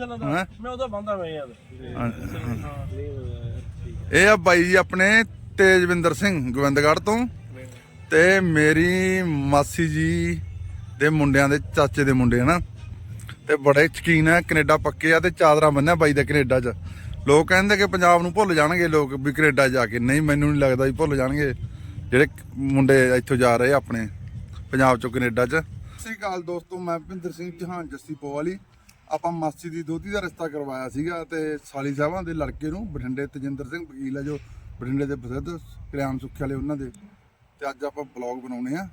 ਹੈਂ? ਮੈਂ ਉਹਦਾ ਬੰਦਾ ਮੈਂ ਯਾਰ ਇਹ ਆ ਬਾਈ ਜੀ ਆਪਣੇ ਤੇਜਵਿੰਦਰ ਸਿੰਘ ਗੋਬਿੰਦਗੜ੍ਹ ਤੋਂ। ਤੇ ਮੇਰੀ ਮਾਸੀ ਜੀ ਦੇ ਮੁੰਡਿਆਂ ਦੇ ਚਾਚੇ ਦੇ ਮੁੰਡੇ ਹਨਾ। ਤੇ ਬੜੇ ਸ਼ਕੀਨ ਆ ਕੈਨੇਡਾ ਪੱਕੇ ਆ ਤੇ ਚਾਦਰਾ ਬੰਨਿਆ ਬਾਈ ਦਾ ਕੈਨੇਡਾ 'ਚ। ਲੋਕ ਕਹਿੰਦੇ ਕਿ ਪੰਜਾਬ ਨੂੰ ਭੁੱਲ ਜਾਣਗੇ ਲੋਕ ਵੀ ਕੈਨੇਡਾ ਜਾ ਕੇ। ਨਹੀਂ ਮੈਨੂੰ ਨਹੀਂ ਲੱਗਦਾ ਵੀ ਭੁੱਲ ਜਾਣਗੇ ਜਿਹੜੇ ਮੁੰਡੇ ਇੱਥੋਂ ਜਾ ਰਹੇ ਆ ਆਪਣੇ ਪੰਜਾਬ ਚੋਂ ਕੈਨੇਡਾ 'ਚ। ਸਤਿ ਸ੍ਰੀ ਅਕਾਲ ਦੋਸਤੋ ਮੈਂ ਭਿੰਦਰ ਸਿੰਘ ਜਹਾਨ ਜੱਸੀ ਪੋਵਾਲੀ। ਆਪਾਂ ਮਾਸੀ ਦੀ ਦੋਤੀ ਦਾ ਰਿਸ਼ਤਾ ਕਰਵਾਇਆ ਸੀਗਾ ਤੇ ਸਾਲੀ ਸਾਹਿਬਾਂ ਦੇ ਲੜਕੇ ਨੂੰ ਬਠਿੰਡੇ ਤਜਿੰਦਰ ਸਿੰਘ ਵਕੀਲ ਆ ਜੋ ਬਠਿੰਡੇ ਦੇ ਪ੍ਰਸਿੱਧ ਕਲਿਆਣ ਸੁੱਖ ਵਾਲੇ ਉਹਨਾਂ ਦੇ। ਤੇ ਅੱਜ ਆਪਾਂ ਬਲੌਗ ਬਣਾਉਣੇ ਆ।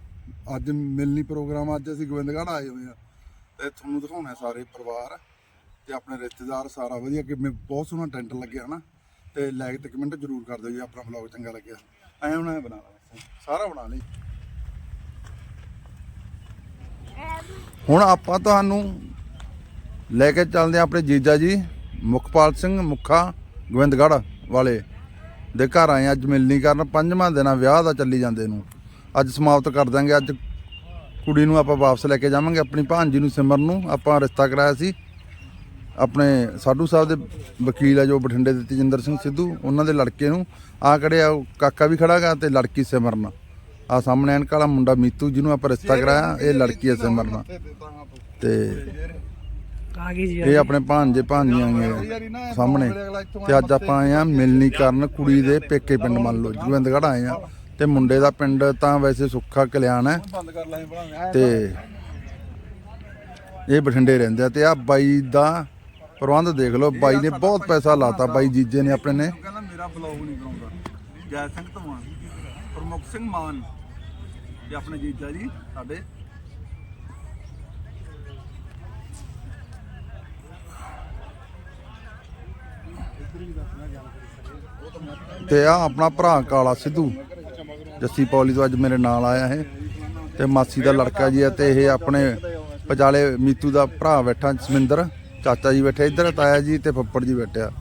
ਅੱਜ ਮਿਲਣੀ ਪ੍ਰੋਗਰਾਮ ਅੱਜ ਅਸੀਂ ਗੋਬਿੰਦਗੜ੍ਹ ਆਏ ਹੋਏ ਆ। ਤੇ ਤੁਹਾਨੂੰ ਦਿਖਾਉਣਾ ਸਾਰੇ ਪਰਿਵਾਰ ਤੇ ਆਪਣੇ ਰਿਸ਼ਤੇਦਾਰ ਸਾਰਾ ਵਧੀਆ ਕਿ ਬਹੁਤ ਸੋਹਣਾ ਟੈਂਟ ਲੱਗਿਆ ਹਨਾ। ਤੇ ਲਾਈਕ ਤੇ ਕਮੈਂਟ ਜ਼ਰੂਰ ਕਰ ਦਿਓ ਜੇ, ਆਪਣਾ ਬਲੌਗ ਚੰਗਾ ਲੱਗਿਆ। ਐਂ ਹੁਣ ਐਂ ਬਣਾ ਲਾ ਸਾਰਾ ਬਣਾ ਲਈ। ਹੁਣ ਆਪਾਂ ਤੁਹਾਨੂੰ ਲੈ ਕੇ ਚੱਲਦੇ ਹਾਂ ਆਪਣੇ ਜੀਜਾ ਜੀ, ਮੁਖਪਾਲ ਸਿੰਘ ਮੁੱਖਾ, ਗੋਬਿੰਦਗੜ੍ਹ ਵਾਲੇ ਦੇ ਘਰ ਆਏ ਅੱਜ ਮਿਲਣੀ ਕਰਨ, ਪੰਜਵਾਂ ਦਿਨ ਆ, ਵਿਆਹ ਦਾ ਚੱਲੀ ਜਾਂਦੇ ਨੂੰ। ਅੱਜ ਸਮਾਪਤ ਕਰ ਦਾਂਗੇ ਅੱਜ ਕੁੜੀ ਨੂੰ ਆਪਾਂ ਵਾਪਸ ਲੈ ਕੇ ਜਾਵਾਂਗੇ। ਆਪਣੀ ਭਾਂਜੀ ਨੂੰ, ਸਿਮਰਨ ਨੂੰ ਆਪਾਂ ਰਿਸ਼ਤਾ ਕਰਾਇਆ ਸੀ। ਆਪਣੇ ਸਾਧੂ ਸਾਹਿਬ ਦੇ ਵਕੀਲ ਆ ਜੋ ਬਠਿੰਡੇ ਦੇ ਤੇਜਿੰਦਰ ਸਿੰਘ ਸਿੱਧੂ, ਉਹਨਾਂ ਦੇ ਲੜਕੇ ਨੂੰ। ਆ ਖੜੇ ਆ, ਉਹ ਕਾਕਾ ਵੀ ਖੜਾਗਾ ਤੇ ਲੜਕੀ ਸਿਮਰਨ। ਆ ਸਾਹਮਣੇ ਐਨਕ ਵਾਲਾ ਮੁੰਡਾ ਮੀਤੂ, ਜਿਹਨੂੰ ਆਪਾਂ ਰਿਸ਼ਤਾ ਕਰਾਇਆ, ਇਹ ਲੜਕੀ ਹੈ ਸਿਮਰਨ। ਤੇ ਆ ਗਈ ਜੀ ਇਹ ਆਪਣੇ ਭਾਂਜੇ ਭਾਂਜੀਆਂ ਨੇ ਸਾਹਮਣੇ। ਤੇ ਅੱਜ ਆਪਾਂ ਆਏ ਆ ਮਿਲਣੀ ਕਰਨ ਕੁੜੀ ਦੇ ਪੇਕੇ ਪਿੰਡ ਮੰਨ ਲਓ ਗੋਬਿੰਦਗੜ੍ਹ ਆਏ ਆ ਤੇ ਮੁੰਡੇ ਦਾ ਪਿੰਡ ਤਾਂ ਵੈਸੇ ਸੁੱਖਾ ਕਲਿਆਣ ਹੈ। ਤੇ ਇਹ ਬਠਿੰਡੇ ਰਹਿੰਦੇ ਆ ਤੇ ਆ ਬਾਈ ਦਾ ਪ੍ਰਬੰਧ ਦੇਖ ਲਓ। ਬਾਈ ਨੇ ਬਹੁਤ ਪੈਸਾ ਲਾਤਾ ਬਾਈ ਜੀਜੇ ਨੇ ਆਪਣੇ ਨੇ। ਕਹਿੰਦਾ ਮੇਰਾ ਬਲੌਗ ਨਹੀਂ ਕਰਾਉਂਦਾ ਜੈ ਸਿੰਘ ਧਵਾਨ ਪ੍ਰਮੁਖ ਸਿੰਘ ਮਾਨ। ਤੇ ਆਪਣੇ ਜੀਜਾ ਜੀ ਸਾਡੇ ਤੇ ਆ ਆਪਣਾ ਭਰਾ ਕਾਲਾ ਸਿੱਧੂ। ਜੱਸੀ ਪੌਲੀ ਤੋਂ ਅੱਜ ਮੇਰੇ ਨਾਲ ਆਇਆ ਹੈ ਤੇ ਮਾਸੀ ਦਾ ਲੜਕਾ ਜੀ ਹੈ ਤੇ ਇਹ ਆਪਣੇ ਪਜਾਲੇ ਮੀਤੂ ਦਾ ਭਰਾ ਬੈਠਾ ਸਮਿੰਦਰ ਚਾਚਾ ਜੀ ਬੈਠੇ, ਇੱਧਰ ਤਾਇਆ ਜੀ ਤੇ ਫੱਫੜ ਜੀ ਬੈਠਿਆ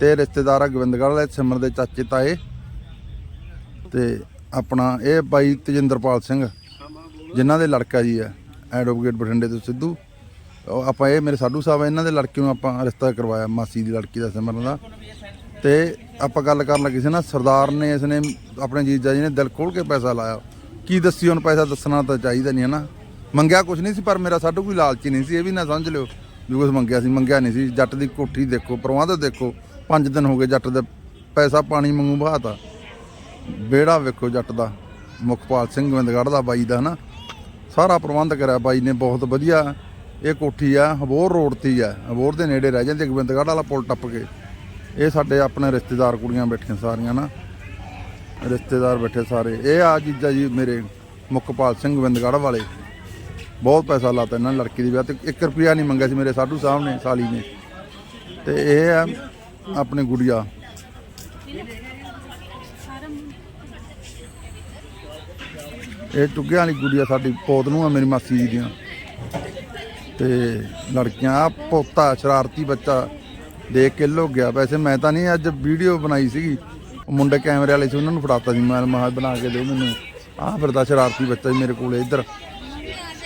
ਤੇ ਰਿਸ਼ਤੇਦਾਰ ਆ ਗੋਬਿੰਦਗੜ੍ਹ ਵਾਲੇ, ਸਿਮਰ ਦੇ ਚਾਚੇ ਤਾਏ। ਤੇ ਆਪਣਾ ਇਹ ਬਾਈ ਤਜਿੰਦਰਪਾਲ ਸਿੰਘ, ਜਿਨ੍ਹਾਂ ਦੇ ਲੜਕਾ ਜੀ ਹੈ ਐਡਵੋਕੇਟ ਬਠਿੰਡੇ ਤੋਂ ਸਿੱਧੂ। ਉਹ ਆਪਾਂ ਇਹ ਮੇਰੇ ਸਾਧੂ ਸਾਹਿਬ ਆ, ਇਹਨਾਂ ਦੇ ਲੜਕੇ ਨੂੰ ਆਪਾਂ ਰਿਸ਼ਤਾ ਕਰਵਾਇਆ ਮਾਸੀ ਦੀ ਲੜਕੀ ਦਾ ਸਿਮਰਨ ਦਾ। ਤੇ ਆਪਾਂ ਗੱਲ ਕਰਨ ਲੱਗੇ ਸੀ ਨਾ ਸਰਦਾਰ ਨੇ ਇਸ ਨੇ ਆਪਣੇ ਜੀਜਾ ਜੀ ਨੇ ਦਿਲ ਖੋਲ ਕੇ ਪੈਸਾ ਲਾਇਆ। ਕੀ ਦੱਸੀ ਹੁਣ ਪੈਸਾ ਦੱਸਣਾ ਤਾਂ ਚਾਹੀਦਾ ਨਹੀਂ ਹੈ ਨਾ। ਮੰਗਿਆ ਕੁਝ ਨਹੀਂ ਸੀ ਪਰ ਮੇਰਾ ਸਾਡੂ ਕੋਈ ਲਾਲਚੀ ਨਹੀਂ ਸੀ ਇਹ ਵੀ ਨਾ ਸਮਝ ਲਿਓ। ਵੀ ਕੁਝ ਮੰਗਿਆ ਸੀ ਮੰਗਿਆ ਨਹੀਂ ਸੀ। ਜੱਟ ਦੀ ਕੋਠੀ ਦੇਖੋ ਪ੍ਰਬੰਧ ਦੇਖੋ। ਪੰਜ ਦਿਨ ਹੋ ਗਏ ਜੱਟ ਦੇ ਪੈਸਾ ਪਾਣੀ ਮੰਗੂ ਬਹਾਤਾ ਬੇੜਾ ਵੇਖੋ ਜੱਟ ਦਾ ਮੁਖਪਾਲ ਸਿੰਘ ਗੋਬਿੰਦਗੜ੍ਹ ਦਾ ਬਾਈ ਦਾ ਹਨਾ। ਸਾਰਾ ਪ੍ਰਬੰਧ ਕਰਿਆ ਬਾਈ ਨੇ ਬਹੁਤ ਵਧੀਆ। ਇਹ ਕੋਠੀ ਆ, ਹਬੋਰ ਰੋਡ ਤੇ ਹੀ ਆ। ਹਬੋਰ ਦੇ ਨੇੜੇ ਰਹਿ ਜਾਂਦੀ ਗੋਬਿੰਦਗੜ੍ਹ ਵਾਲਾ ਪੁਲ ਟੱਪ ਕੇ। ਇਹ ਸਾਡੇ ਆਪਣੇ ਰਿਸ਼ਤੇਦਾਰ ਕੁੜੀਆਂ ਬੈਠੀਆਂ ਸਾਰੀਆਂ ਨਾ। ਰਿਸ਼ਤੇਦਾਰ ਬੈਠੇ ਸਾਰੇ। ਇਹ ਆ ਜੀਜਾ ਜੀ ਮੇਰੇ ਮੁਖਪਾਲ ਸਿੰਘ ਗੋਬਿੰਦਗੜ੍ਹ ਵਾਲੇ। ਬਹੁਤ ਪੈਸਾ ਲਾਤਾ ਇਹਨਾਂ ਨੇ ਲੜਕੀ ਦੀ ਵਿਆਹ ਤੇ। 1 ਰੁਪਿਆ ਨਹੀਂ ਮੰਗਿਆ ਸੀ ਮੇਰੇ ਸਾਧੂ ਸਾਹਿਬ ਨੇ, ਸਾਲੀ ਨੇ। ਤੇ ਇਹ ਆ ਆਪਣੀ ਗੁੜੀਆ। ਇਹ ਟੁੱਗਿਆਂ ਵਾਲੀ ਗੁੜੀਆ ਸਾਡੀ ਪੋਤ ਨੂੰ ਆ, ਮੇਰੀ ਮਾਸੀ ਜੀ ਦੀਆਂ। ਤੇ ਲੜਕੀਆਂ ਆ ਪੋਤਾ ਸ਼ਰਾਰਤੀ ਬੱਚਾ ਦੇਖ ਕੇ ਲੁੱਕ ਗਿਆ। ਵੈਸੇ ਮੈਂ ਤਾਂ ਨਹੀਂ ਅੱਜ ਵੀਡੀਓ ਬਣਾਈ ਸੀਗੀ। ਉਹ ਮੁੰਡੇ ਕੈਮਰੇ ਵਾਲੇ ਸੀ, ਉਹਨਾਂ ਨੂੰ ਫੜਾਤਾ ਸੀ। ਮੈਂ ਮਹਾ ਬਣਾ ਕੇ ਦਿਓ ਮੈਨੂੰ। ਆਹ ਫਿਰਦਾ ਸ਼ਰਾਰਤੀ ਬੱਚਾ ਜੀ ਮੇਰੇ ਕੋਲ ਇੱਧਰ।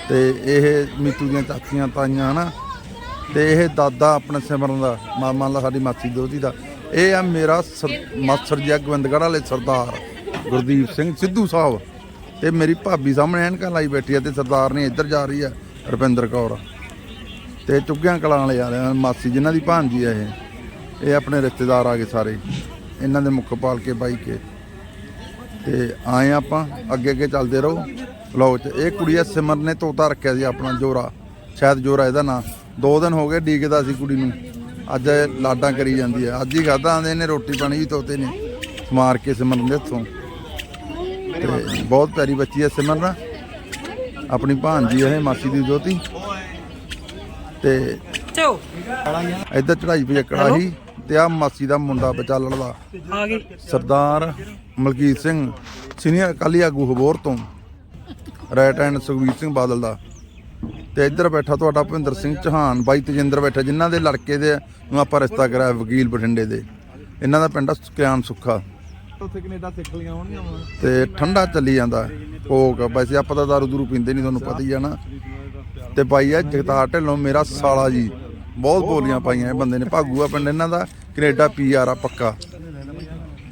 ਤੇ ਇਹ ਮੀਤੂ ਦੀਆਂ ਚਾਚੀਆਂ ਤਾਈਆਂ, ਹਨਾ? ਤੇ ਇਹ ਦਾਦਾ ਆਪਣਾ ਸਿਮਰਨ ਦਾ ਮਾਮਾ ਲਾ ਸਾਡੀ ਮਾਸੀ ਦੋਤੀ ਦਾ। ਇਹ ਆ ਮੇਰਾ ਸਰ- ਮਾਸਟਰ ਜੀ ਆ ਗੋਬਿੰਦਗੜ੍ਹ ਵਾਲੇ ਸਰਦਾਰ ਗੁਰਦੀਪ ਸਿੰਘ ਸਿੱਧੂ ਸਾਹਿਬ। ਤੇ ਮੇਰੀ ਭਾਬੀ ਸਾਹਮਣੇ ਐਨਕਾਂ ਲਾਈ ਬੈਠੀ ਆ ਤੇ ਸਰਦਾਰ ਨੇ ਇੱਧਰ ਜਾ ਰਹੀ ਆ ਰੁਪਿੰਦਰ ਕੌਰ। ਤੇ ਚੁੱਗਿਆਂ ਕਲਾਂ ਵਾਲੇ ਆ ਮਾਸੀ ਜਿਨ੍ਹਾਂ ਦੀ ਭਾਂਜੀ ਆ ਇਹ ਇਹ ਆਪਣੇ ਰਿਸ਼ਤੇਦਾਰ ਆ ਗਏ ਸਾਰੇ। ਇਹਨਾਂ ਦੇ ਮੁੱਖ ਪਾਲ ਕੇ ਬਾਈ ਕੇ। ਤੇ ਆਏ ਆਪਾਂ, ਅੱਗੇ ਅੱਗੇ ਚੱਲਦੇ ਰਹੋ। ਵਲੌਗ 'ਚ ਇਹ ਕੁੜੀ ਆ, ਸਿਮਰ ਨੇ ਤੋਤਾ ਰੱਖਿਆ ਸੀ ਆਪਣਾ ਜੋਰਾ, ਸ਼ਾਇਦ ਜੋਰਾ ਇਹਦਾ ਨਾਂ। ਦੋ ਦਿਨ ਹੋ ਗਏ ਡੀਕਦਾ ਸੀ ਕੁੜੀ ਨੂੰ। ਅੱਜ ਇਹ ਲਾਡਾਂ ਕਰੀ ਜਾਂਦੀ ਹੈ ਅੱਜ ਹੀ ਖਾਦਾ ਆਂਦੇ ਨੇ, ਰੋਟੀ ਪਾਣੀ ਵੀ ਤੋਤੇ ਨੇ ਮਾਰ ਕੇ ਸਿਮਰਨ ਦੇ ਹੱਥੋਂ। ਤੇ ਬਹੁਤ ਪਿਆਰੀ ਬੱਚੀ ਹੈ ਸਿਮਰਨ ਆਪਣੀ ਭਾਂਜੀ ਹੈ ਇਹ, ਮਾਸੀ ਦੀ ਦੋਤੀ ਤੇ ਚੋ ਇੱਧਰ ਚੜਾਈ ਪਈ ਕੜਾਹੀ ਤੇ ਆ ਮਾਸੀ ਦਾ ਮੁੰਡਾ ਬਚਾਲਣ ਦਾ ਆ ਗਈ। ਸਰਦਾਰ ਮਲਕੀਤ ਸਿੰਘ ਸੀਨੀਅਰ ਅਕਾਲੀ ਆਗੂ ਹਬੋਰ ਤੋਂ ਰਾਈਟ ਹੈਂਡ ਸੁਖਵੀਰ ਸਿੰਘ ਬਾਦਲ ਦਾ। ਤੇ ਇੱਧਰ ਬੈਠਾ ਤੁਹਾਡਾ ਭੁਪਿੰਦਰ ਸਿੰਘ ਚੌਹਾਨ ਬਾਈ ਤਜਿੰਦਰ ਬੈਠਾ ਜਿਨ੍ਹਾਂ ਦੇ ਲੜਕੇ ਦੇ ਨੂੰ ਆਪਾਂ ਰਿਸ਼ਤਾ ਕਰਾਇਆ ਵਕੀਲ ਬਠਿੰਡੇ ਦੇ। ਇਹਨਾਂ ਦਾ ਪਿੰਡ ਆ ਕਿਆਨ ਸੁੱਖਾ। ਉੱਥੇ ਕੈਨੇਡਾ ਸਿੱਖ ਲੀਆਂ ਹੋਣਗੀਆਂ। ਹੁਣ ਤੇ ਠੰਡਾ ਚੱਲੀ ਜਾਂਦਾ। ਕੋਕ ਵੈਸੇ ਆਪਾਂ ਤਾਂ ਦਾਰੂ ਦੂਰੂ ਪੀਂਦੇ ਨਹੀਂ ਤੁਹਾਨੂੰ ਪਤਾ ਹੀ ਆ ਨਾ। ਤੇ ਬਾਈ ਆ ਜਗਤਾਰ ਢਿੱਲੋਂ ਮੇਰਾ ਸਾਲਾ ਜੀ। ਬਹੁਤ ਬੋਲੀਆਂ ਪਾਈਆਂ ਇਹ ਬੰਦੇ ਨੇ ਭਾਗੂਆ ਪਿੰਡ ਇਹਨਾਂ ਦਾ ਕੈਨੇਡਾ ਪੀਆਰ ਆ ਪੱਕਾ।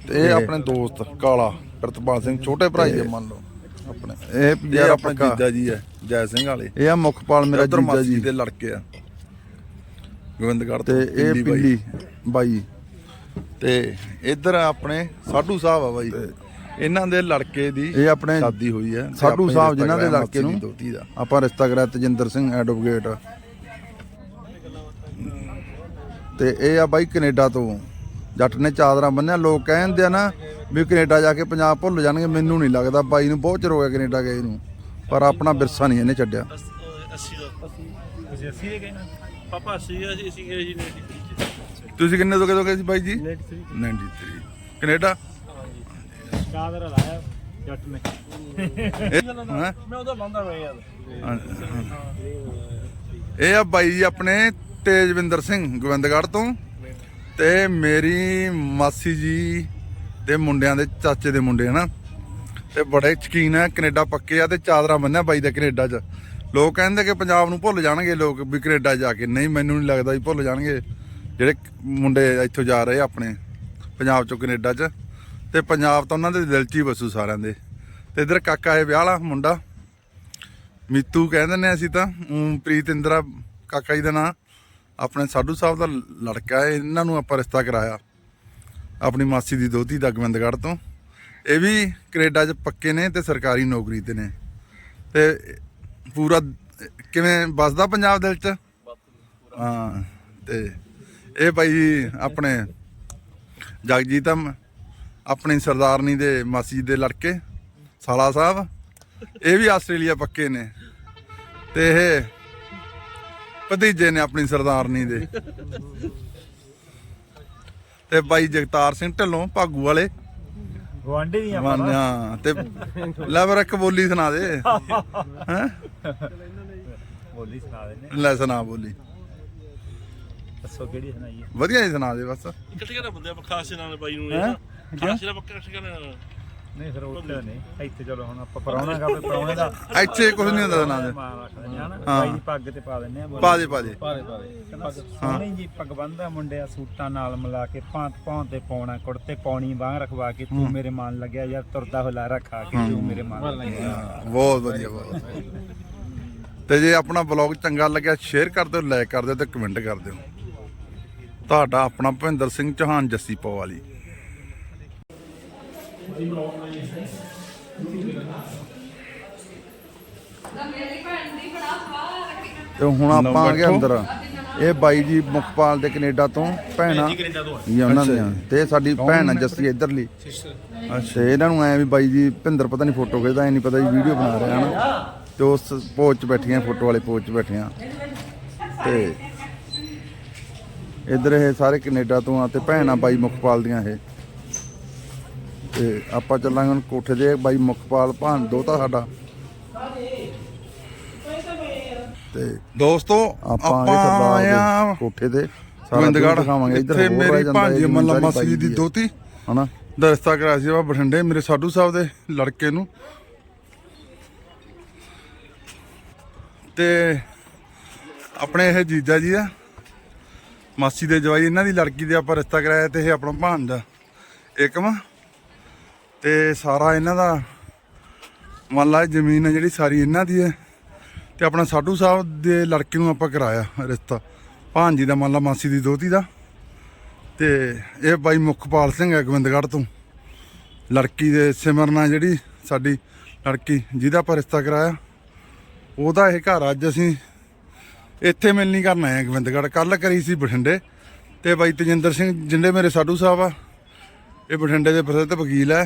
ਤੇ ਇਹ ਆਪਣੇ ਦੋਸਤ ਕਾਲਾ ਪ੍ਰਤਪਾਲ ਸਿੰਘ ਛੋਟੇ ਭਰਾ ਜੀ ਮੰਨ ਲਓ। ਆਪਣੇ। ਇਹ ਪੀਆਰ ਆਪਣੇ ਜੀਜਾ ਜੀ ਹੈ ਜੈ ਸਿੰਘ ਵਾਲੇ। ਇਹ ਆ ਮੁਖਪਾਲ ਮੇਰਾ ਜੀਜਾ ਜੀ। ਦੇ ਲੜਕੇ ਆ। ਗੋਬਿੰਦਗੜ੍ਹ ਤੇ ਇਹ। ਪਿੱਲੀ ਬਾਈ। ਤੇ ਇੱਧਰ ਆਪਣੇ ਸਾਧੂ ਸਾਹਿਬ ਆ ਬਾਈ। ਇਹਨਾਂ ਦੇ ਲੜਕੇ ਦੀ ਇਹ ਆਪਣੇ ਸ਼ਾਦੀ ਹੋਈ ਹੈ ਤੇ ਸਾਧੂ ਆਪਣੇ ਸਾਹਿਬ ਰਿਸ਼ਤਾ ਜਿਨ੍ਹਾਂ ਦੇ ਕਰਾਇਆ ਲੜਕੇ ਮਾਸੀ ਦੀ ਨੂੰ ਦੋਹਤੀ ਦਾ। ਆਪਾਂ ਰਿਸ਼ਤਾ ਕਰਾਇਆ ਤਜਿੰਦਰ ਸਿੰਘ ਐਡਵੋਕੇਟ। ਤੇ ਇਹ ਆ ਬਾਈ ਕੈਨੇਡਾ ਤੋਂ। ਜੱਟ ਨੇ ਚਾਦਰਾਂ ਬੰਨਿਆ ਲੋਕ ਕਹਿੰਦੇ ਆ ਨਾ ਵੀ ਕੈਨੇਡਾ ਜਾ ਕੇ ਪੰਜਾਬ ਭੁੱਲ ਜਾਣਗੇ ਮੈਨੂੰ ਨਹੀਂ ਲੱਗਦਾ ਬਾਈ ਨੂੰ ਬਹੁਤ ਚਿਰ ਹੋ ਗਿਆ ਕੈਨੇਡਾ ਗਏ ਨੂੰ। ਪਰ ਆਪਣਾ ਵਿਰਸਾ ਨਹੀਂ ਇਹਨੇ ਛੱਡਿਆ। 80 ਦਾ ਤੁਸੀਂ 80 ਦੇ ਗਏ ਨਾ। ਪਾਪਾ 80 ਅਸੀਂ ਅਸੀਂ ਗਏ ਜੀ। ਨੇ ਤੁਸੀਂ ਕਿੰਨੇ ਤੋਂ ਕਦੋਂ ਗਏ ਸੀ ਬਾਈ ਜੀ? 93 93 ਕੈਨੇਡਾ? ਕਾਦਰ ਲਾਇਆ ਜੱਟ ਨੇ। ਇਹ- ਹੈਂ? ਮੈਂ ਉਹਦਾ ਬੰਦਾ ਮੈਂ ਯਾਰ ਇਹ ਆ ਬਾਈ ਜੀ ਆਪਣੇ ਤੇਜਵਿੰਦਰ ਸਿੰਘ ਗੋਬਿੰਦਗੜ੍ਹ ਤੋਂ ਤੇ ਮੇਰੀ ਮਾਸੀ ਜੀ ਦੇ ਮੁੰਡਿਆਂ ਦੇ ਚਾਚੇ ਦੇ ਮੁੰਡੇ ਹਨਾ? ਤੇ ਬੜੇ ਸ਼ਕੀਨ ਆ ਕੈਨੇਡਾ ਪੱਕੇ ਆ ਤੇ ਚਾਦਰਾਂ ਬੰਨਿਆ ਬਾਈ ਦਾ ਕੈਨੇਡਾ 'ਚ। ਲੋਕ ਕਹਿੰਦੇ ਕਿ ਪੰਜਾਬ ਨੂੰ ਭੁੱਲ ਜਾਣਗੇ ਲੋਕ ਵੀ ਕੈਨੇਡਾ ਜਾ ਕੇ। ਨਹੀਂ ਮੈਨੂੰ ਨਹੀਂ ਲੱਗਦਾ ਵੀ ਭੁੱਲ ਜਾਣਗੇ। ਜਿਹੜੇ ਮੁੰਡੇ ਇੱਥੋਂ ਜਾ ਰਹੇ ਆ ਆਪਣੇ ਪੰਜਾਬ ਚੋਂ ਕੈਨੇਡਾ 'ਚ। ਤੇ ਪੰਜਾਬ ਤਾਂ ਉਹਨਾਂ ਦੇ ਦਿਲ 'ਚ ਹੀ ਵਸੂ ਸਾਰਿਆਂ ਦੇ। ਤੇ ਇਧਰ ਕਾਕਾ ਹੈ ਵਿਆਹ ਵਾਲਾ ਮੁੰਡਾ, ਮੀਤੂ ਕਹਿ ਦਿੰਦੇ ਹਾਂ ਅਸੀਂ ਤਾਂ ਊਂ ਪ੍ਰੀਤ ਇੰਦਰਾ ਕਾਕਾ ਜੀ ਦਾ ਨਾਂ, ਆਪਣੇ ਸਾਧੂ ਸਾਹਿਬ ਦਾ ਲੜਕਾ ਹੈ, ਇਹਨਾਂ ਨੂੰ ਆਪਾਂ ਰਿਸ਼ਤਾ ਕਰਾਇਆ, ਆਪਣੀ ਮਾਸੀ ਦੀ ਦੋਤੀ ਦਾ ਗੋਬਿੰਦਗੜ੍ਹ ਤੋਂ। ਇਹ ਵੀ ਕੈਨੇਡਾ 'ਚ ਪੱਕੇ ਨੇ ਤੇ ਸਰਕਾਰੀ ਨੌਕਰੀ ਤੇ ਨੇ। ਤੇ ਪੂਰਾ ਕਿਵੇਂ ਵੱਸਦਾ ਪੰਜਾਬ ਦਿਲ 'ਚ? ਹਾਂ, ਤੇ ਇਹ ਭਾਈ ਜੀ ਆਪਣੇ ਜਗਜੀਤਮ ਆਪਣੀ ਸਰਦਾਰਨੀ ਦੇ ਮਾਸੀ ਦੇ ਲੜਕੇ ਸਾਲਾ ਸਾਹਿਬ ਇਹ ਵੀ ਆਸਟ੍ਰੇਲੀਆ ਪੱਕੇ ਨੇ। ਤੇ ਇਹ ਭਤੀਜੇ ਨੇ ਆਪਣੀ ਸਰਦਾਰਨੀ ਦੇ। ਤੇ ਬਾਈ ਜਗਤਾਰ ਸਿੰਘ ਢੱਲੋਂ ਭਾਗੂ ਵਾਲੇ। ਗਵਾਂਢੀ ਦੀਆਂ ਮਾਨਿਆ ਤੇ ਲੈ ਫਿਰ ਇੱਕ ਬੋਲੀ ਸੁਣਾ ਦੇ। ਹੈ? ਬੋਲੀ ਸੁਣਾ ਦਿੰਦੇ ਲੈ ਸੁਣਾ ਬੋਲੀ। ਦੱਸੋ ਕਿਹੜੀ ਸੁਣਾਈਏ ਵਧੀਆ ਹੀ ਸੁਣਾ ਦੇ ਬਸ। ਇਕੱਠੇ ਕਰਨਾ ਬੰਦੇ ਆਪਾਂ ਖਾਸੇ ਨਾਲ ਬਾਈ ਨੂੰ ਹੈਂ? ਖਾਸੇ ਨਾਲ ਪੱਕਾ ਇਕੱਠੇ ਕਰਨਾ ਨਹੀਂ ਫਿਰ ਉੱਥੇ ਨਹੀਂ। ਇੱਥੇ ਚਲੋ ਹੁਣ ਆਪਾਂ ਪਰੌਣਾ ਕਾ ਪਰੌਣੇ ਦਾ ਇੱਥੇ ਕੁਝ ਨਹੀਂ ਹੁੰਦਾ ਸੁਣਾ ਦੇ ਮਾਂ ਰੱਖਦੇ ਨੇ। ਹਨਾ ਹਾਂ। ਬਾਈ ਦੀ ਪੱਗ ਤੇ ਪਾ ਦਿੰਦੇ ਆ ਪਾ ਦੇ ਪਾ ਦੇ। ਕਹਿੰਦਾ ਸੋਹਣੀ ਜੀ ਪੱਗ ਬੰਨਦਾ ਮੁੰਡਿਆ ਸੂਟਾਂ ਨਾਲ ਮਿਲਾ ਕੇ ਭਾਂਤ ਭਾਂਤ ਤੇ ਪਾਉਣਾ ਕੁੜਤੇ ਪੌਣੀ ਬਾਹ ਰਖਵਾ ਕੇ ਤੂੰ ਮੇਰੇ ਮਨ ਲੱਗਿਆ ਯਾਰ ਤੁਰਦਾ ਹੁਲਾਰਾ ਖਾ ਕੇ ਤੂੰ ਮੇਰੇ ਮਨ ਲੱਗਿਆ। ਬਹੁਤ ਵਧੀਆ ਬਹੁਤ ਤੇ ਜੇ ਆਪਣਾ ਬਲੌਗ ਚੰਗਾ ਲੱਗਿਆ ਸ਼ੇਅਰ ਕਰ ਦਿਓ ਲਾਈਕ ਕਰ ਦਿਓ ਤੇ ਕਮੈਂਟ ਕਰ ਦਿਓ। ਤੁਹਾਡਾ ਆਪਣਾ ਭਿੰਦਰ ਸਿੰਘ ਚੌਹਾਨ ਜੱਸੀ ਪਵਾਲੀ। ਤੇ ਹੁਣ ਆਪਾਂ ਆ ਗਏ ਅੰਦਰ। ਇਹ ਬਾਈ ਜੀ ਮੁਖਪਾਲ ਦੇ ਕੈਨੇਡਾ ਤੋਂ ਭੈਣਾ। ਜੀ ਉਹਨਾਂ ਦੀਆਂ। ਤੇ ਇਹ ਸਾਡੀ ਭੈਣ ਆ ਜੱਸੀ ਇਧਰਲੀ। ਤੇ ਇਹਨਾਂ ਨੂੰ ਐ ਵੀ ਬਾਈ ਜੀ ਭਿੰਦਰ ਪਤਾ ਨਹੀਂ ਫੋਟੋ ਖਿੱਚਦਾ ਐ ਨਹੀਂ ਪਤਾ ਜੀ ਵੀਡੀਓ ਬਣਾ ਰਿਹਾ ਹਨ ਤੇ ਉਸ ਪੋਚ 'ਚ ਬੈਠੀਆਂ ਫੋਟੋ ਵਾਲੇ ਪੋਚ 'ਚ ਬੈਠੀਆਂ। ਤੇ ਇਧਰ ਇਹ ਸਾਰੇ ਕੈਨੇਡਾ ਤੋਂ ਆ ਤੇ ਭੈਣ ਬਾਈ ਮੁਖਪਾਲ ਦੀਆਂ ਇਹ। ਤੇ ਆਪਾਂ ਚੱਲਾਂਗੇ ਹੁਣ ਕੋਠੇ ਦੇ ਬਾਈ ਮੁਖਪਾਲ ਭਾਨ ਦੋਤਾ ਸਾਡਾ। ਤੇ ਦੋਸਤੋ ਆਪਾਂ ਇਹ ਸਰਦਾਰ ਦੇ ਕੋਠੇ ਤੇ। ਗੋਬਿੰਦਗੜ੍ਹ। ਦਿਖਾਵਾਂਗੇ ਇੱਧਰ ਇੱਥੇ ਮੇਰੀ ਭਾਂਜੀ ਮੱਲਾ ਸਾਰੀ ਮਾਸੀ ਬਾਈ ਦੀ। ਦੋਤੀ। ਹਨਾ? ਦਾ ਰਿਸ਼ਤਾ ਕਰਾਇਆ ਸੀ ਬਠਿੰਡੇ ਮੇਰੇ ਸਾਧੂ ਸਾਹਿਬ ਦੇ ਲੜਕੇ ਨੂੰ। ਤੇ ਆਪਣੇ ਇਹ ਜੀਜਾ ਜੀ ਆ ਮਾਸੀ ਦੇ ਜਵਾਈ ਇਹਨਾਂ ਦੀ ਲੜਕੀ ਦੇ ਆਪਾਂ ਰਿਸ਼ਤਾ ਕਰਾਇਆ ਤੇ ਇਹ ਆਪਣਾ ਭਾਂਜਾ ਏਕਮ ਤੇ ਸਾਰਾ ਇਹਨਾਂ ਦਾ ਮੰਨ ਲਾ ਜ਼ਮੀਨ ਹੈ ਜਿਹੜੀ ਸਾਰੀ ਇਹਨਾਂ ਦੀ ਹੈ ਤੇ ਆਪਣਾ ਸਾਧੂ ਸਾਹਿਬ ਦੇ ਲੜਕੇ ਨੂੰ ਆਪਾਂ ਕਰਾਇਆ ਰਿਸ਼ਤਾ। ਭਾਂਜੀ ਦਾ ਮੰਨ ਲਾ, ਮਾਸੀ ਦੀ ਦੋਤੀ ਦਾ। ਤੇ ਇਹ ਬਾਈ ਮੁਖਪਾਲ ਸਿੰਘ ਹੈ ਗੋਬਿੰਦਗੜ੍ਹ ਤੋਂ। ਲੜਕੀ ਦੇ ਸਿਮਰਨਾ ਜਿਹੜੀ ਸਾਡੀ ਲੜਕੀ ਜਿਹਦਾ ਆਪਾਂ ਰਿਸ਼ਤਾ ਕਰਾਇਆ। ਉਹਦਾ ਇਹ ਘਰ ਅੱਜ ਅਸੀਂ ਇੱਥੇ ਮਿਲਣੀ ਕਰਨ ਆਏ ਹਾਂ ਗੋਬਿੰਦਗੜ੍ਹ ਕੱਲ ਕਰੀ ਸੀ ਬਠਿੰਡੇ। ਤੇ ਬਾਈ ਤਜਿੰਦਰ ਸਿੰਘ, ਜਿੰਨੇ ਮੇਰੇ ਸਾਧੂ ਸਾਹਿਬ ਆ, ਇਹ ਬਠਿੰਡੇ ਦੇ ਪ੍ਰਸਿੱਧ ਵਕੀਲ ਹੈ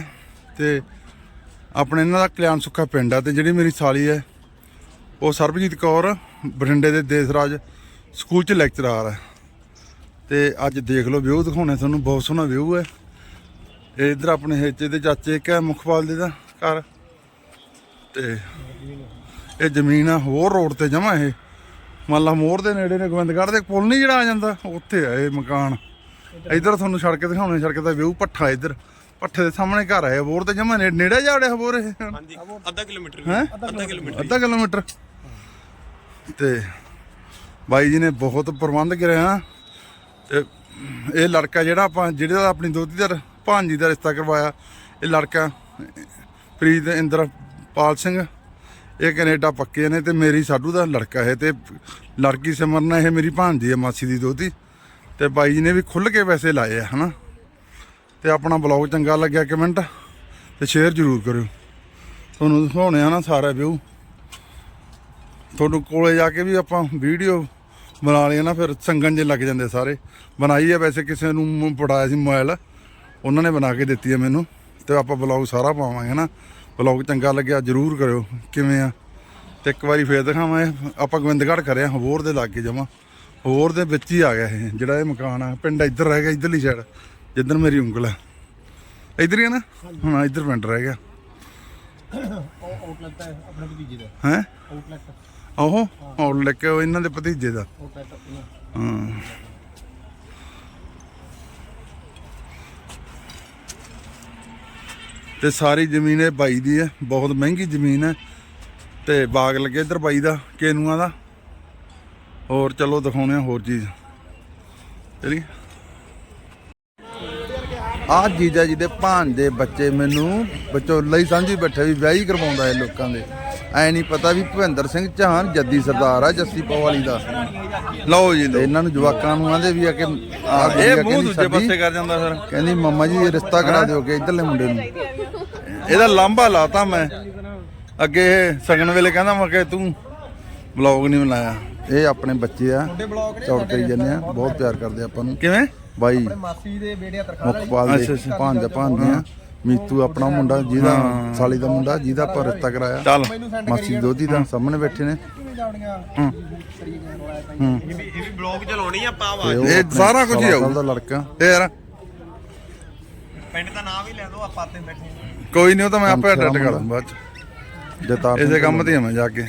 ਤੇ ਆਪਣੇ ਇਹਨਾਂ ਦਾ ਕਲਿਆਣ ਸੁੱਖਾ ਪਿੰਡ ਆ ਤੇ ਜਿਹੜੀ ਮੇਰੀ ਸਾਲੀ ਹੈ, ਉਹ ਸਰਬਜੀਤ ਕੌਰ ਬਠਿੰਡੇ ਦੇ ਦੇਸਰਾਜ ਸਕੂਲ 'ਚ ਲੈਕਚਰਾਰ ਹੈ। ਤੇ ਅੱਜ ਦੇਖ ਲਓ ਵਿਊ ਦਿਖਾਉਣੇ ਤੁਹਾਨੂੰ, ਬਹੁਤ ਸੋਹਣਾ ਵਿਊ ਹੈ। ਇਹ ਇਧਰ ਆਪਣੇ ਹੇਚੇ ਦੇ ਚਾਚੇ ਇੱਕ ਹੈ ਮੁਖਪਾਲ ਦੇ ਦਾ ਘਰ। ਤੇ ਇਹ ਜ਼ਮੀਨ ਆ, ਹੋਰ ਰੋਡ ਤੇ ਜਮਾ ਇਹ। ਮੰਨ ਮੋਰ ਦੇ ਨੇੜੇ ਨੇ, ਗੋਬਿੰਦਗੜ੍ਹ ਦੇ ਪੁਲ ਨਹੀਂ ਜਿਹੜਾ ਆ ਜਾਂਦਾ, ਉੱਥੇ ਆ ਇਹ ਮਕਾਨ। ਇਧਰ ਤੁਹਾਨੂੰ ਸੜਕ ਦਿਖਾਉਣੇ, ਸੜਕ ਦਾ ਵਿਊ ਪੱਠਾ ਇਧਰ। ਪੱਠੇ ਦੇ ਸਾਹਮਣੇ ਘਰ ਹੈ ਹੋਰ ਤੇ ਜਮਾ ਨੇੜੇ ਜਾੜਿਆ ਹੋਰ ਇਹ। ਹਾਂਜੀ ਅੱਧਾ ਕਿਲੋਮੀਟਰ ਹੈਂ? ਅੱਧਾ ਕਿਲੋਮੀਟਰ ਅੱਧਾ ਕਿਲੋਮੀਟਰ। ਤੇ ਬਾਈ ਜੀ ਨੇ ਬਹੁਤ ਪ੍ਰਬੰਧ ਕਰਿਆ ਤੇ ਇਹ ਲੜਕਾ ਜਿਹੜਾ ਆਪਾਂ ਜਿਹੜੇ ਦਾ ਆਪਣੀ ਦੋਤੀ ਦਾ ਭਾਂਜੀ ਦਾ ਰਿਸ਼ਤਾ ਕਰਵਾਇਆ ਇਹ ਲੜਕਾ ਪ੍ਰੀਤ ਇੰਦਰਪਾਲ ਸਿੰਘ ਇਹ ਕੈਨੇਡਾ ਪੱਕੇ ਨੇ ਤੇ ਮੇਰੀ ਸਾਡੂ ਦਾ ਲੜਕਾ ਹੈ ਤੇ ਲੜਕੀ ਸਿਮਰਨ ਇਹ ਮੇਰੀ ਭਾਂਜੀ ਹੈ ਮਾਸੀ ਦੀ ਦੋਤੀ ਤੇ ਬਾਈ ਜੀ ਨੇ ਵੀ ਖੁੱਲ ਕੇ ਪੈਸੇ ਲਾਏ ਆ ਹਨਾ? ਤੇ ਆਪਣਾ ਬਲੌਗ ਚੰਗਾ ਲੱਗਿਆ ਕਮੈਂਟ ਤੇ ਸ਼ੇਅਰ ਜ਼ਰੂਰ ਕਰਿਓ। ਤੁਹਾਨੂੰ ਦਿਖਾਉਣੇ ਆ ਨਾ ਸਾਰਾ ਵਿਊ ਤੁਹਾਨੂੰ ਕੋਲੇ ਜਾ ਕੇ ਵੀ ਆਪਾਂ ਵੀਡੀਓ ਬਣਾ ਲਈ ਨਾ, ਫਿਰ ਸੰਗਣ ਜੇ ਲੱਗ ਜਾਂਦੇ ਸਾਰੇ। ਬਣਾਈ ਹੈ ਵੈਸੇ ਕਿਸੇ ਨੂੰ ਮ- ਸੀ ਮੋਬਾਈਲ। ਉਹਨਾਂ ਨੇ ਬਣਾ ਕੇ ਦਿੱਤੀ ਹੈ ਮੈਨੂੰ। ਤੇ ਆਪਾਂ ਬਲੌਗ ਸਾਰਾ ਪਾਵਾਂਗੇ ਨਾ। ਬਲੌਗ ਚੰਗਾ ਲੱਗਿਆ ਜਰੂਰ ਕਰਿਓ। ਕਿਵੇਂ ਆ? ਤੇ ਇੱਕ ਵਾਰੀ ਫੇਰ ਦਿਖਾਵਾਂ ਇਹ ਆਪਾਂ ਗੋਬਿੰਦਗੜ੍ਹ ਕਰਿਆ ਹੋਰ ਦੇ ਲਾਗੇ ਜਮਾ। ਹਬੋਰ ਦੇ ਵਿੱਚ ਹੀ ਆ ਗਿਆ ਇਹ, ਜਿਹੜਾ ਇਹ ਮਕਾਨ ਆ। ਪਿੰਡ ਇੱਧਰ ਰਹਿ ਗਿਆ, ਇੱਧਰਲੀ ਸਾਈਡ ਜਿੱਧਰ ਮੇਰੀ ਉਂਗਲ ਹੈ ਇੱਧਰ ਹੀ ਆ ਨਾ? ਹਾਂ ਇੱਧਰ ਪਿੰਡ ਰਹਿ ਗਿਆ। ਆਊਟਲੈਟ ਹੈ ਆਪਣੇ ਭਤੀਜੇ ਦਾ। ਹੈ? ਆਊਟਲੈਟ ਆਹੋ ਆਊਟਲੈਟ ਇਹਨਾਂ ਦੇ ਭਤੀਜੇ ਦਾ। ਆਊਟਲੈਟ ਹਾਂ। ਤੇ ਸਾਰੀ ਜ਼ਮੀਨ ਇਹ ਬਾਈ ਦੀ ਹੈ ਬਹੁਤ ਮਹਿੰਗੀ ਜ਼ਮੀਨ ਹੈ। ਤੇ ਬਾਗ ਲੱਗੇ ਇੱਧਰ ਬਾਈ ਦਾ ਕੇਨੂਆਂ ਦਾ। ਹੋਰ ਚਲੋ ਦਿਖਾਉਣੇ ਆ ਹੋਰ ਚੀਜ਼। ਚਲੀ ਆ ਜੀਜਾ ਜੀ ਦੇ ਭਾਂਜੇ ਬੱਚੇ ਮੈਨੂੰ ਵਿਚੋਲਾ ਹੀ ਸਮਝੀ ਬੈਠੇ ਵੀ ਵਿਆਹ ਹੀ ਕਰਵਾਉਂਦਾ ਇਹ ਲੋਕਾਂ ਦੇ। ਐ ਨਹੀਂ ਪਤਾ ਵੀ ਭੁਪਿੰਦਰ ਸਿੰਘ ਚਾਹਨ ਜੱਦੀ ਸਰਦਾਰ ਆ ਜੱਸੀ ਪਵਾਲੀ ਦਾ। ਲਓ ਜੀ ਲਓ। ਇਹਨਾਂ ਨੂੰ ਜਵਾਕਾਂ ਨੂੰ ਆਂਦੇ ਵੀ ਆ ਕਿ ਆ ਇਹ ਮੂੰਹ ਦੂਜੇ ਪਾਸੇ ਕਰ ਜਾਂਦਾ ਸਰ। ਕਹਿੰਦੀ ਮੰਮਾ ਜੀ ਇਹ ਰਿਸ਼ਤਾ ਕਰਾ ਦਿਓ ਕਿ ਇਧਰਲੇ ਮੁੰਡੇ ਨੂੰ? ਇਹਦਾ ਲਾਂਭਾ ਲਾਤਾ ਮੈਂ। ਅੱਗੇ ਇਹ ਸਗਨ ਵੇਲੇ ਕਹਿੰਦਾ ਮੈਂ ਕਿ ਤੂੰ ਬਲੌਗ ਨਹੀਂ ਬਣਾਇਆ। ਇਹ ਆਪਣੇ ਬੱਚੇ ਆ ਚੌੜ ਕਰੀ ਜਾਂਦੇ ਆ ਬਹੁਤ ਪਿਆਰ ਕਰਦੇ ਆ ਆਪਾਂ ਨੂੰ। ਕਿਵੇਂ? ਬਾਈ। ਮਾਸੀ ਦੇ ਬੇੜਿਆ ਤਰਖਾਣ ਮੁਖਪਾਲ ਅੱਛਾ, ਦੇ। ਅੱਛਾ। ਭਾਂਜਾ ਭਾਂਜੀਆਂ ਮੀਤੂ ਆਪਣਾ ਮੁੰਡਾ ਜਿਹਦਾ ਹਾਂ। ਸਾਲੀ ਦਾ ਮੁੰਡਾ ਜਿਹਦਾ ਆਪਾਂ ਰਿਸ਼ਤਾ ਕਰਾਇਆ। ਚੱਲ। ਮਾਸੀ ਦੋਦੀ ਦਾ ਸਾਹਮਣੇ ਬੈਠੇ ਨੇ। ਜਾਵੜੀਆਂ ਹੂੰ। ਇਹ ਵੀ ਬਲੌਗ ਚਲਾਉਣੀ ਆ ਪਾ ਤੇ ਉਹ ਇਹ ਆਪਣੇ ਸਾਰਾ ਕੁਝ ਹੀ ਸਵਾ ਆਊ। ਦਾ ਲੜਕਾ। ਇਹ ਯਾਰ। ਪਿੰਡ ਦਾ ਨਾਮ ਵੀ ਲੈ ਦਿਓ ਆਪਾਂ ਤੇ ਬੈਠੇ ਕੋਈ ਨਹੀਂ ਉਹ ਤਾਂ ਮੈਂ ਆਪੇ ਕਰ ਦੂੰ ਬਾਅਦ ਚ। ਜਤਾਰ ਇਸੇ ਕੰਮ ਤੇ ਹੀ ਆ ਮੈਂ ਜਾ ਕੇ।